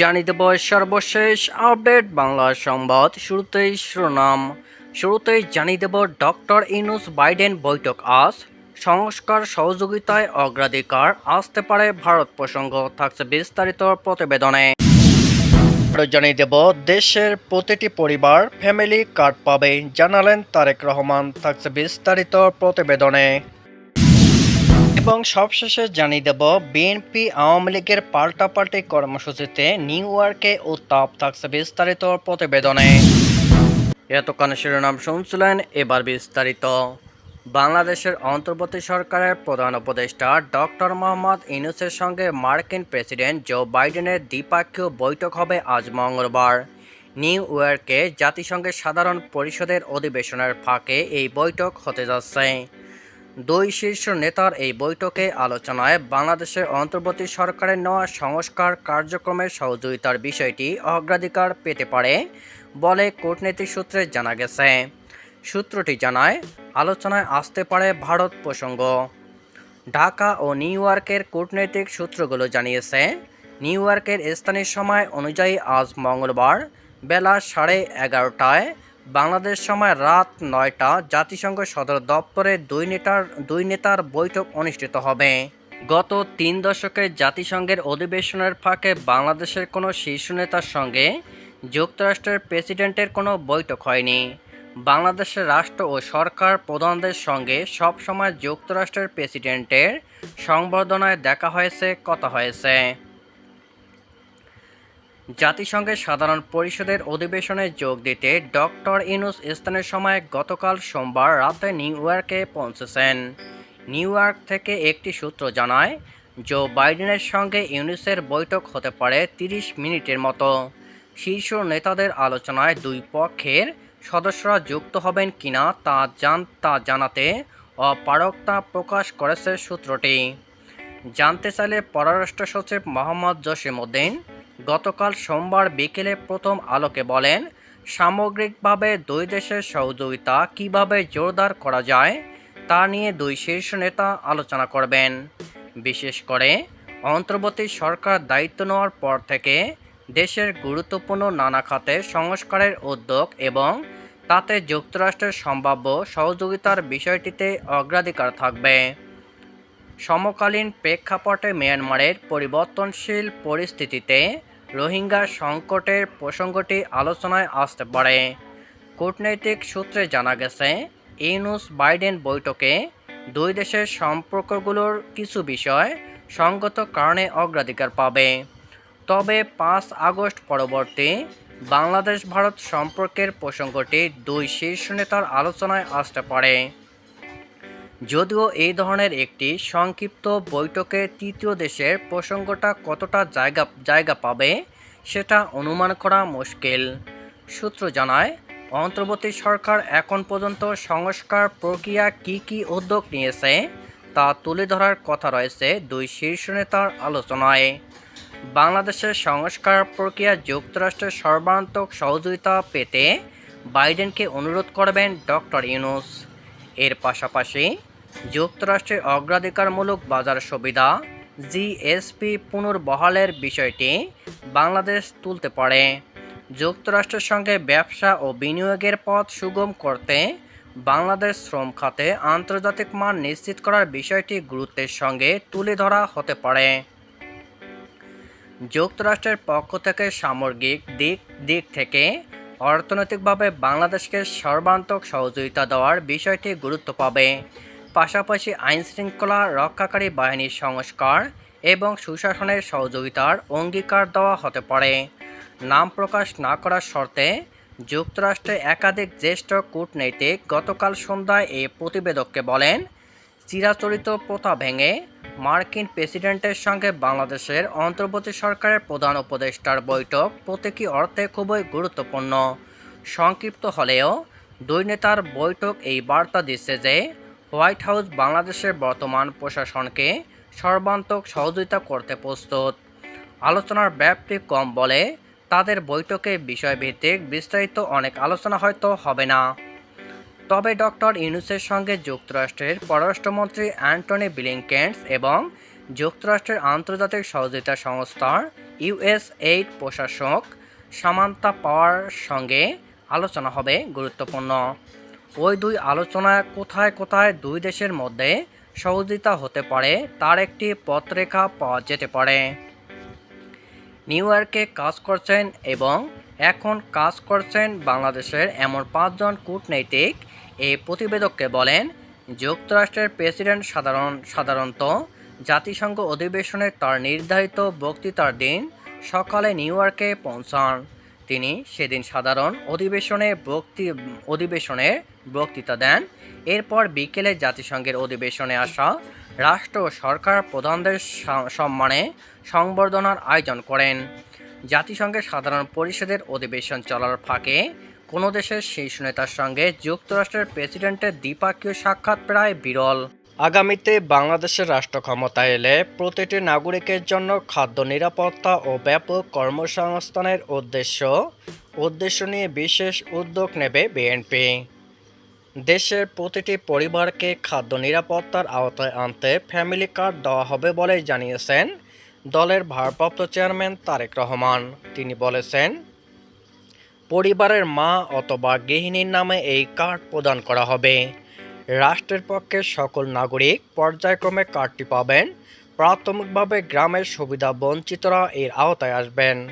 জানিয়ে দেব সর্বশেষ আপডেট বাংলা সংবাদ। শুরুতেই শিরোনাম। শুরুতেই জানিয়ে দেব ডক্টর ইনুস বাইডেন বৈঠক আজ। সংস্কার সহযোগিতায় অগ্রাধিকার আসতে পারে ভারত প্রসঙ্গ। থাকছে বিস্তারিত প্রতিবেদনে। জানিয়ে দেব, দেশের প্রতিটি পরিবার ফ্যামিলি কার্ড পাবে, জানালেন তারেক রহমান। থাকছে বিস্তারিত প্রতিবেদনে। এবং সবশেষে জানিয়ে দেব, বিএনপি আওয়ামী লীগের পাল্টাপাল্টি কর্মসূচিতে নিউ ইয়র্কে উত্তাপ থাকছে বিস্তারিত প্রতিবেদনে। এতক্ষণ শিরোনাম শুনছিলেন এবার বিস্তারিত। বাংলাদেশের অন্তর্বর্তী সরকারের প্রধান উপদেষ্টা ডক্টর মোহাম্মদ ইনুসের সঙ্গে মার্কিন প্রেসিডেন্ট জো বাইডেনের দ্বিপাক্ষীয় বৈঠক হবে আজ মঙ্গলবার। নিউ ইয়র্কে জাতিসংঘের সাধারণ পরিষদের অধিবেশনের ফাঁকে এই বৈঠক হতে যাচ্ছে। দুই শীর্ষ নেতার এই বৈঠকে আলোচনায় বাংলাদেশের অন্তর্বর্তী সরকারের নেওয়া সংস্কার কার্যক্রমের সহযোগিতার বিষয়টি অগ্রাধিকার পেতে পারে বলে কূটনৈতিক সূত্রে জানা গেছে। সূত্রটি জানায়, আলোচনায় আসতে পারে ভারত প্রসঙ্গ। ঢাকা ও নিউ ইয়র্কের কূটনৈতিক সূত্রগুলো জানিয়েছে, নিউ ইয়র্কের স্থানীয় সময় অনুযায়ী আজ মঙ্গলবার বেলা সাড়ে এগারোটায় বাংলাদেশ সময় রাত নয়টা জাতিসংঘ সদর দপ্তরে দুই নেতার দুই নেতার বৈঠক অনুষ্ঠিত হবে। গত তিন দশকে জাতিসংঘের অধিবেশনের ফাঁকে বাংলাদেশের কোনো শীর্ষ নেতার সঙ্গে যুক্তরাষ্ট্রের প্রেসিডেন্টের কোনো বৈঠক হয়নি। বাংলাদেশের রাষ্ট্র ও সরকার প্রধানদের সঙ্গে সবসময় যুক্তরাষ্ট্রের প্রেসিডেন্টের সংবর্ধনায় দেখা হয়েছে, কথা হয়েছে। জাতিসংঘের সাধারণ পরিষদের অধিবেশনে যোগ দিতে ডক্টর ইনুস স্থানের সময় গতকাল সোমবার রাতে নিউ ইয়র্কে পৌঁছেছেন। নিউ ইয়র্ক থেকে একটি সূত্র জানায়, জো বাইডেনের সঙ্গে ইউনিসের বৈঠক হতে পারে তিরিশ মিনিটের মতো। শীর্ষ নেতাদের আলোচনায় দুই পক্ষের সদস্যরা যুক্ত হবেন কিনা তা জান, তা জানাতে অপারকতা প্রকাশ করেছে সূত্রটি। জানতে চাইলে পররাষ্ট্র সচিব মোহাম্মদ জসিমউদ্দিন গতকাল সোমবার বিকেলে প্রথম আলোকে বলেন, সামগ্রিকভাবে দুই দেশের সহযোগিতা কীভাবে জোরদার করা যায় তা নিয়ে দুই শীর্ষ নেতা আলোচনা করবেন। বিশেষ করে, অন্তর্বর্তী সরকার দায়িত্ব নেওয়ার পর থেকে দেশের গুরুত্বপূর্ণ নানা খাতে সংস্কারের উদ্যোগ এবং তাতে যুক্তরাষ্ট্রের সম্ভাব্য সহযোগিতার বিষয়টিতে অগ্রাধিকার থাকবে। সমকালীন প্রেক্ষাপটে মিয়ানমারের পরিবর্তনশীল পরিস্থিতিতে রোহিঙ্গা সংকটের প্রসঙ্গটি আলোচনায় আসতে পারে। কূটনৈতিক সূত্রে জানা গেছে, ইউনুস বাইডেন বৈঠকে দুই দেশের সম্পর্কগুলোর কিছু বিষয় সঙ্গত কারণে অগ্রাধিকার পাবে। তবে পাঁচ আগস্ট পরবর্তী বাংলাদেশ ভারত সম্পর্কের প্রসঙ্গটি দুই শীর্ষ নেতার আলোচনায় আসতে পারে। যদিও এই ধরনের একটি সংক্ষিপ্ত বৈঠকে তৃতীয় দেশের প্রসঙ্গটা কতটা জায়গা জায়গা পাবে, সেটা অনুমান করা মুশকিল। সূত্র জানায়, অন্তর্বর্তী সরকার এখন পর্যন্ত সংস্কার প্রক্রিয়া কি কি উদ্যোগ নিয়েছে, তা তুলে ধরার কথা রয়েছে দুই শীর্ষ নেতার আলোচনায়। বাংলাদেশের সংস্কার প্রক্রিয়া যুক্তরাষ্ট্রের সর্বান্তক সহযোগিতা পেতে বাইডেনকে অনুরোধ করবেন ডক্টর ইউনুস। এর পাশাপাশি যুক্তরাষ্ট্রের অগ্রাধিকারমূলক বাজার সুবিধা জিএসপি পুনর্বহালের বিষয়টি বাংলাদেশ তুলতে পারে। যুক্তরাষ্ট্রের সঙ্গে ব্যবসা ও বিনিয়োগের পথ সুগম করতে বাংলাদেশ শ্রম খাতে আন্তর্জাতিক মান নিশ্চিত করার বিষয়টি গুরুত্বের সঙ্গে তুলে ধরা হতে পারে। যুক্তরাষ্ট্রের পক্ষ থেকে সামগ্রিক দিক দিক থেকে অর্থনৈতিকভাবে বাংলাদেশকে সর্বান্তক সহযোগিতা দেওয়ার বিষয়টি গুরুত্ব পাবে। পাশাপাশি আইনশৃঙ্খলা রক্ষাকারী বাহিনীর সংস্কার এবং সুশাসনের সহযোগিতার অঙ্গীকার দেওয়া হতে পারে। নাম প্রকাশ না করার শর্তে যুক্তরাষ্ট্রে একাধিক জ্যেষ্ঠ কূটনৈতিক গতকাল সন্ধ্যায় এই প্রতিবেদককে বলেন, চিরাচরিত প্রথা ভেঙে মার্কিন প্রেসিডেন্টের সঙ্গে বাংলাদেশের অন্তর্বর্তী সরকারের প্রধান উপদেষ্টার বৈঠক প্রতীকী অর্থে খুবই গুরুত্বপূর্ণ। সংক্ষিপ্ত হলেও দুই নেতার বৈঠক এই বার্তা দিচ্ছে যে হোয়াইট হাউস বাংলাদেশের বর্তমান প্রশাসনকে সর্বান্তক সহযোগিতা করতে প্রস্তুত। আলোচনার ব্যাপ্তি কম বলে তাদের বৈঠকে বিষয়ভিত্তিক বিস্তারিত অনেক আলোচনা হয়তো হবে না। তবে ডক্টর ইউনুসের সঙ্গে যুক্তরাষ্ট্রের পররাষ্ট্রমন্ত্রী অ্যান্টনি ব্লিংকেন্স এবং যুক্তরাষ্ট্রের আন্তর্জাতিক সহযোগিতা সংস্থার ইউএস এইড প্রশাসক সামান্তা পাওয়ার সঙ্গে আলোচনা হবে গুরুত্বপূর্ণ। ওই দুই আলোচনায় কোথায় কোথায় দুই দেশের মধ্যে সহযোগিতা হতে পারে, তার একটি পথরেখা পাওয়া যেতে পারে। নিউ ইয়র্কে কাজ করছেন এবং এখন কাজ করছেন বাংলাদেশের এমন পাঁচজন কূটনৈতিক এই প্রতিবেদককে বলেন, যুক্তরাষ্ট্রের প্রেসিডেন্ট সাধারণ, সাধারণত জাতিসংঘ অধিবেশনে তার নির্ধারিত বক্তৃতার দিন সকালে নিউ ইয়র্কে পৌঁছান। তিনি সেদিন সাধারণ অধিবেশনে বক্তি, অধিবেশনে বক্তৃতা দেন। এরপর বিকেলে জাতিসংঘের অধিবেশনে আসা রাষ্ট্র সরকার প্রধানদের সম্মানে সংবর্ধনার আয়োজন করেন। জাতিসংঘের সাধারণ পরিষদের অধিবেশন চলার ফাঁকে কোনো দেশের শীর্ষ নেতার সঙ্গে যুক্তরাষ্ট্রের প্রেসিডেন্টের দ্বিপাক্ষীয় সাক্ষাৎ প্রায় বিরল। আগামীতে বাংলাদেশের রাষ্ট্র ক্ষমতা এলে প্রতিটি নাগরিকের জন্য খাদ্য নিরাপত্তা ও ব্যাপক কর্মসংস্থানের উদ্দেশ্য উদ্দেশ্য নিয়ে বিশেষ উদ্যোগ নেবে বিএনপি। দেশের প্রতিটি পরিবারকে খাদ্য নিরাপত্তার আওতায় আনতে ফ্যামিলি কার্ড দেওয়া হবে বলে জানিয়েছেন দলের ভারপ্রাপ্ত চেয়ারম্যান তারেক রহমান। তিনি বলেছেন, পরিবারের মা অথবা গৃহিণীর নামে এই কার্ড প্রদান করা হবে। রাষ্ট্রের পক্ষে সকল নাগরিক পর্যায়ক্রমে কার্ডটি পাবেন। প্রাথমিকভাবে গ্রামের সুবিধা বঞ্চিতরা এর আওতায় আসবেন।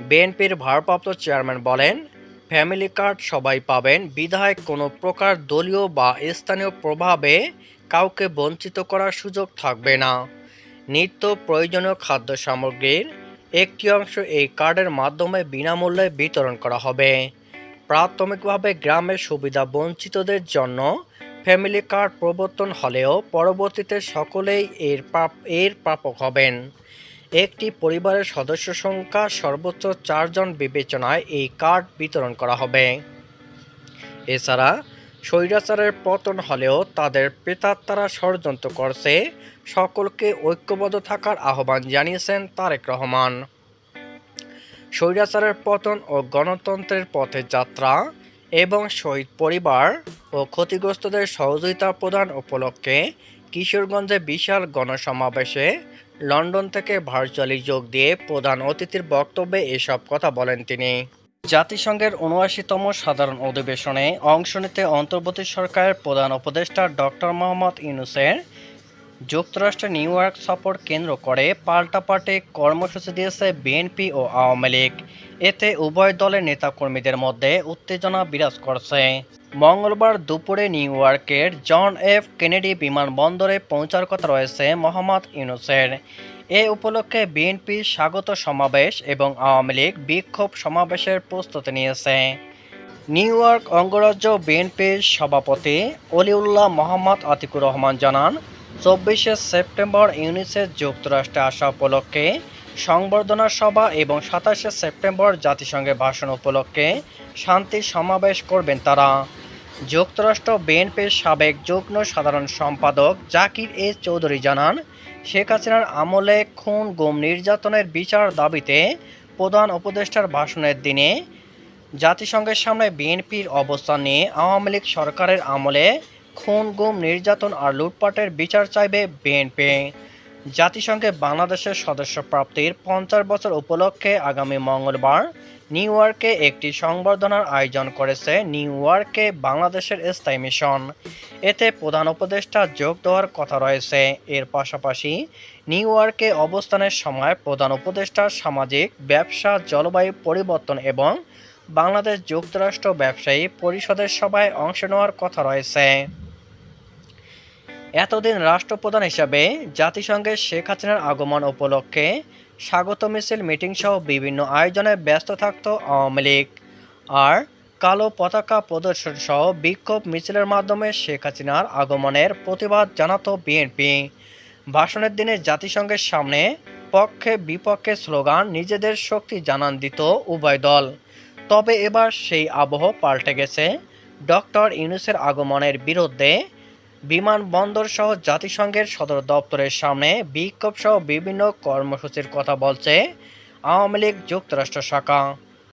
বিএনপির ভারপ্রাপ্ত চেয়ারম্যান বলেন, ফ্যামিলি কার্ড সবাই পাবেন। বিধায় কোনো প্রকার দলীয় বা স্থানীয় প্রভাবে কাউকে বঞ্চিত করার সুযোগ থাকবে না। নিত্য প্রয়োজনীয় খাদ্য সামগ্রীর একটি অংশ এই কার্ডের মাধ্যমে বিনামূল্যে বিতরণ করা হবে। প্রাথমিকভাবে গ্রামের সুবিধা বঞ্চিতদের জন্য ফ্যামিলি কার্ড প্রবর্তন হলেও পরবর্তীতে সকলেই এর পাপ, এর প্রাপক হবেন। একটি পরিবারের সদস্য সংখ্যা সর্বোচ্চ চারজন বিবেচনায় এই কার্ড বিতরণ করা হবে। এছাড়া স্বৈরাচারের পতন হলেও তাদের প্রেতাত্মারা ষড়যন্ত্র করছে। সকলকে ঐক্যবদ্ধ থাকার আহ্বান জানিয়েছেন তারেক রহমান। স্বৈরাচারের পতন ও গণতন্ত্রের পথে যাত্রা এবং শহীদ পরিবার ও ক্ষতিগ্রস্তদের সহযোগিতা প্রদান উপলক্ষে কিশোরগঞ্জে বিশাল গণসমাবেশে লন্ডন থেকে ভার্চুয়ালি যোগ দিয়ে প্রধান অতিথির বক্তব্যে এসব কথা বলেন তিনি। জাতিসংঘের উনআশিতম সাধারণ অধিবেশনে অংশ নিতে অন্তর্বর্তী সরকারের প্রধান উপদেষ্টা ডক্টর মোহাম্মদ ইউনুসের যুক্তরাষ্ট্রের নিউ ইয়র্ক সফর কেন্দ্র করে পাল্টাপাল্টে কর্মসূচি দিয়েছে বিএনপি ও আওয়ামী লীগ। এতে উভয় দলের নেতাকর্মীদের মধ্যে উত্তেজনা বিরাজ করছে। মঙ্গলবার দুপুরে নিউ ইয়র্কের জন এফ কেনেডি বিমানবন্দরে পৌঁছার কথা রয়েছে মোহাম্মদ ইউনুসের। এ উপলক্ষে বিএনপি স্বাগত সমাবেশ এবং আওয়ামী লীগ বিক্ষোভ সমাবেশের প্রস্তুতি নিয়েছে। নিউ ইয়র্ক অঙ্গরাজ্য বিএনপির সভাপতি অলিউল্লাহ মোহাম্মদ আতিকুর রহমান জানান চব্বিশে সেপ্টেম্বর ইউনিসেফ যুক্তরাষ্ট্রে আসা উপলক্ষে সংবর্ধনা সভা এবং সাতাশে সেপ্টেম্বর জাতিসংঘের ভাষণ উপলক্ষে শান্তি সমাবেশ করবেন তারা। যুক্তরাষ্ট্র বিএনপির সাবেক যুগ্ম সাধারণ সম্পাদক জাকির এ চৌধুরী জানান, শেখ হাসিনার আমলে খুন, গুম নির্যাতনের বিচার দাবিতে প্রধান উপদেষ্টার ভাষণের দিনে জাতিসংঘের সামনে বিএনপির অবস্থান নিয়ে আওয়ামী লীগ সরকারের আমলে খুন, গুম, নির্যাতন আর লুটপাটের বিচার চাইবে বিএনপি। জাতিসংঘে বাংলাদেশের সদস্য প্রাপ্তির পঞ্চাশ বছর উপলক্ষে আগামী মঙ্গলবার নিউ ইয়র্কে একটি সংবর্ধনার আয়োজন করেছে নিউ ইয়র্কে বাংলাদেশের স্থায়ী মিশন। এতে প্রধান উপদেষ্টা যোগ দেওয়ার কথা রয়েছে। এর পাশাপাশি নিউ ইয়র্কে অবস্থানের সময় প্রধান উপদেষ্টা সামাজিক, ব্যবসা, জলবায়ু পরিবর্তন এবং বাংলাদেশ যুক্তরাষ্ট্র ব্যবসায়ী পরিষদের সভায় অংশ নেওয়ার কথা রয়েছে। এতদিন রাষ্ট্রপ্রধান হিসাবে জাতিসংঘের শেখ হাসিনার আগমন উপলক্ষে স্বাগত মিছিল, মিটিং সহ বিভিন্ন আয়োজনে ব্যস্ত থাকত আওয়ামী লীগ। আর কালো পতাকা প্রদর্শন সহ বিক্ষোভ মিছিলের মাধ্যমে শেখ হাসিনার আগমনের প্রতিবাদ জানাতো বিএনপি। ভাষণের দিনে জাতিসংঘের সামনে পক্ষে বিপক্ষে স্লোগান, নিজেদের শক্তি জানান দিত উভয় দল। তবে এবার সেই আবহ পাল্টে গেছে। ডক্টর ইউনুসের আগমনের বিরুদ্ধে বিমানবন্দর সহ জাতিসংঘের সদর দপ্তরের সামনে বিক্ষোভ সহ বিভিন্ন কর্মসূচির কথা বলছে আওয়ামী লীগ যুক্তরাষ্ট্র শাখা।